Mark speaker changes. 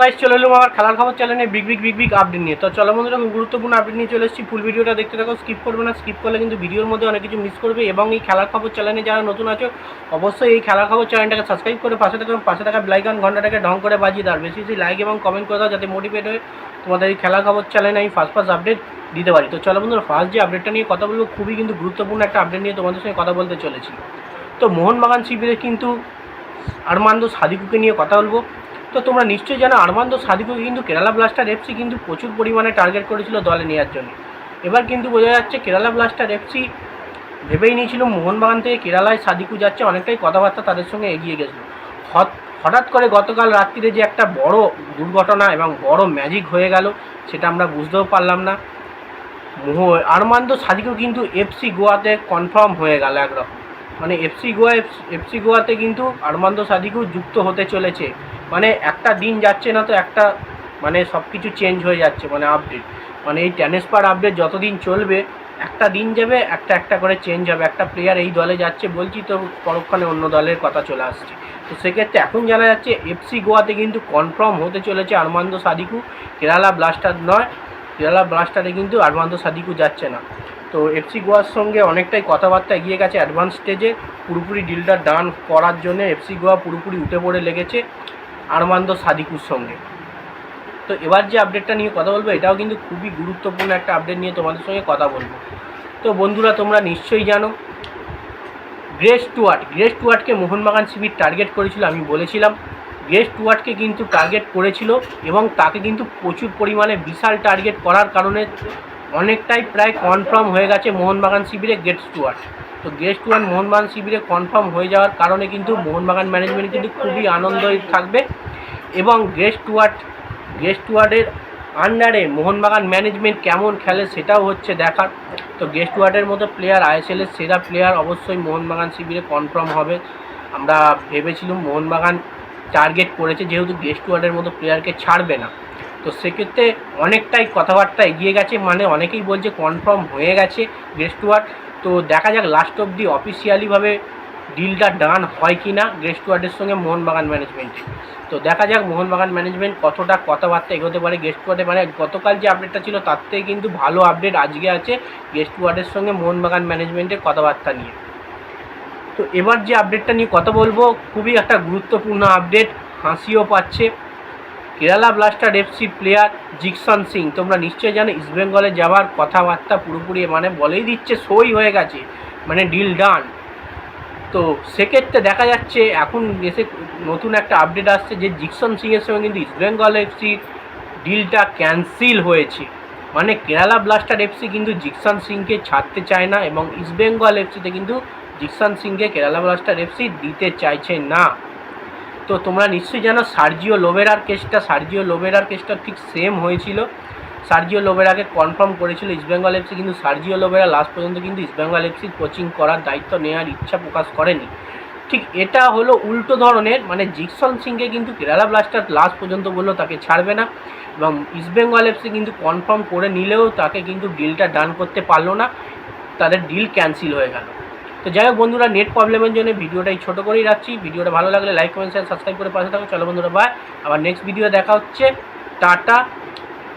Speaker 1: Guys চলে এলাম আমার খেলার খবর চ্যানেলে big big big big update নিয়ে। তো চলো বন্ধুরা, খুব গুরুত্বপূর্ণ আপডেট নিয়ে চলে এসেছি। ফুল ভিডিওটা দেখতে থাকো স্কিপ করবে না স্কিপ করলে কিন্তু ভিডিওর মধ্যে অনেক কিছু মিস করবে এবং এই খেলার খবর চ্যানেলে যারা নতুন আছো, অবশ্যই এই খেলার খবর চ্যানেলটাকে সাবস্ক্রাইব করে পাশে থাকা পাশে থাকা ব্লাইকন ঘন্টাটাকে ঢং করে বাজিয়ে দাও। বেশি বেশি লাইক এবং কমেন্ট করে দাও যাতে মোটিভেট হয়ে তোমাদের এই খেলার খবর চ্যানেলে আমি ফার্স্ট ফার্স্ট আপডেট দিতে পারি। তো চলো বন্ধুরা ফার্স্ট যে আপডেটটা নিয়ে কথা বলব, খুবই কিন্তু গুরুত্বপূর্ণ একটা আপডেট নিয়ে তোমাদের সঙ্গে কথা বলতে চলেছি। তো মোহনবাগান শিবিরে কিন্তু আরমান্দো সাদিকুকে নিয়ে কথা বলব। তো তোমরা নিশ্চয়ই জানো, আরমান্দো সাদিকুকে কিন্তু কেরালা ব্লাস্টার এফসি কিন্তু প্রচুর পরিমাণে টার্গেট করেছিল দলে নেওয়ার জন্য। এবার কিন্তু বোঝা যাচ্ছে, কেরালা ব্লাস্টার এফসি ভেবেই নিয়েছিল মোহনবাগান থেকে কেরালায় সাদিকু যাচ্ছে, অনেকটাই কথাবার্তা তাদের সঙ্গে এগিয়ে গেছিল। হঠাৎ করে গতকাল রাত্রিরে যে একটা বড় দুর্ঘটনা এবং বড় ম্যাজিক হয়ে গেল, সেটা আমরা বুঝতেও পারলাম না। মোহ, আরমান্দো সাদিকু কিন্তু এফসি গোয়াতে কনফার্ম হয়ে গেল একরকম। মানে এফসি গোয়া, এফসি গোয়াতে কিন্তু আরমান্দো সাদিকু যুক্ত হতে চলেছে। মানে একটা দিন যাচ্ছে না তো একটা মানে সব কিছু চেঞ্জ হয়ে যাচ্ছে মানে আপডেট মানে এই ট্রান্সফার আপডেট যতদিন চলবে, একটা দিন যাবে, একটা একটা করে চেঞ্জ হবে। একটা প্লেয়ার এই দলে যাচ্ছে বলছি তো পরক্ষণে অন্য দলের কথা চলে আসছে। তো সেক্ষেত্রে এখন জানা যাচ্ছে এফসি গোয়াতে কিন্তু কনফার্ম হতে চলেছে আরমান্দো সাদিকু। কেরালা ব্লাস্টার নয়, কেরালা ব্লাস্টারে কিন্তু আরমান্দো সাদিকু যাচ্ছে না। তো এফসি গোয়ার সঙ্গে অনেকটাই কথাবার্তা এগিয়ে গেছে অ্যাডভান্স স্টেজে পুরোপুরি ডিলটা ডান করার জন্য এফসি গোয়া পুরোপুরি উঠে পড়ে লেগেছে। আরমান্দো সাদিকুর সঙ্গে। তো এবার যে আপডেটটা নিয়ে কথা বলব, এটাও কিন্তু খুবই গুরুত্বপূর্ণ একটা আপডেট নিয়ে তোমাদের সঙ্গে কথা বলব। তো বন্ধুরা, তোমরা নিশ্চয়ই জানো, গ্রেস টুয়ার্ট গ্রেস টুয়ার্টকে মোহনবাগান শিবির টার্গেট করেছিল, আমি বলেছিলাম। গ্রেস টুয়ার্টকে কিন্তু টার্গেট করেছিল এবং তাকে কিন্তু প্রচুর পরিমাণে বিশাল টার্গেট করার কারণে অনেকটাই প্রায় কনফার্ম হয়ে গেছে মোহনবাগান শিবিরে গেট টুয়ার্ট তো গেস্ট ওয়ান মোহনবাগান শিবিরে কনফার্ম হয়ে যাওয়ার কারণে কিন্তু মোহনবাগান ম্যানেজমেন্ট কিন্তু খুবই আনন্দই থাকবে এবং গেস্ট ওয়ার্ড গেস্ট ওয়ার্ডের আন্ডারে মোহনবাগান ম্যানেজমেন্ট কেমন খেলে সেটাও হচ্ছে দেখার। তো গেস্ট ওয়ার্ডের মতো প্লেয়ার আইএসএলের সেরা প্লেয়ার অবশ্যই মোহনবাগান শিবিরে কনফার্ম হবে। আমরা ভেবেছিলাম মোহনবাগান টার্গেট করেছে, যেহেতু গেস্ট ওয়ার্ডের মতো প্লেয়ারকে ছাড়বে না। তো সেক্ষেত্রে অনেকটাই কথাবার্তা এগিয়ে গেছে মানে অনেকেই বলছে কনফার্ম হয়ে গেছে গেস্ট ওয়ার্ড তো দেখা যাক লাস্ট অবধি অফিসিয়ালিভাবে ডিলটা ডান হয় কি না গেস্ট ওয়ার্ডের সঙ্গে মোহনবাগান ম্যানেজমেন্টে তো দেখা যাক মোহনবাগান ম্যানেজমেন্ট কতটা কথাবার্তা এগোতে পারে গেস্ট ওয়ার্ডে মানে গতকাল যে আপডেটটা ছিল তার থেকে কিন্তু ভালো আপডেট আজকে আছে গেস্ট ওয়ার্ডের সঙ্গে মোহনবাগান ম্যানেজমেন্টের কথাবার্তা নিয়ে। তো এবার যে আপডেটটা নিয়ে কথা বলব, খুবই একটা গুরুত্বপূর্ণ আপডেট হাসিও পাচ্ছে। Kerala blaster FC player Jeakson Singh. তোমরা নিশ্চয়ই জানো ইস্টবেঙ্গলে যাওয়ার কথাবার্তা পুরোপুরি মানে বলেই দিচ্ছে, সই হয়ে গেছে মানে ডিল ডান তো সেক্ষেত্রে দেখা যাচ্ছে, এখন এসে নতুন একটা আপডেট আসছে যে জিকসন সিংয়ের সঙ্গে কিন্তু ইস্টবেঙ্গল এফসি ডিলটা ক্যান্সেল হয়েছে। মানে কেরালা ব্লাস্টার এফসি কিন্তু জিকসন সিংকে ছাড়তে চায় না এবং ইস্টবেঙ্গল এফসিতে কিন্তু জিকসন সিংকে কেরালা ব্লাস্টার এফসি দিতে চাইছে না। তো তোমরা নিশ্চয়ই জানো, সার্জিও লোবেরার কেসটা, সার্জিও লোবেরার কেসটা ঠিক সেম হয়েছিল। সার্জিও লোবেরাকে কনফার্ম করেছিল ইস্টবেঙ্গল এফসি কিন্তু সার্জিও লোবেরা লাস্ট পর্যন্ত কিন্তু ইস্টবেঙ্গল এফসির কোচিং করার দায়িত্ব নেওয়ার ইচ্ছা প্রকাশ করেনি। ঠিক এটা হলো উল্টো ধরনের মানে জিকসন সিংকে কিন্তু কেরালা ব্লাস্টার লাস্ট পর্যন্ত বলল তাকে ছাড়বে না, এবং ইস্টবেঙ্গল এফসি কিন্তু কনফার্ম করে নিলেও তাকে কিন্তু ডিলটা ডান করতে পারল না, তাদের ডিল ক্যান্সেল হয়ে গেল। তো যাই হোক বন্ধুরা নেট প্রবলেমের জন্য ভিডিওটাই ছোটো করেই রাখছি। ভিডিওটা ভালো লাগলে লাইক কমেন্ট শেয়ার সাবস্ক্রাইব করে পাশে থাকো। চলো বন্ধুরা বাই আবার নেক্সট ভিডিও দেখা হচ্ছে। টাটা।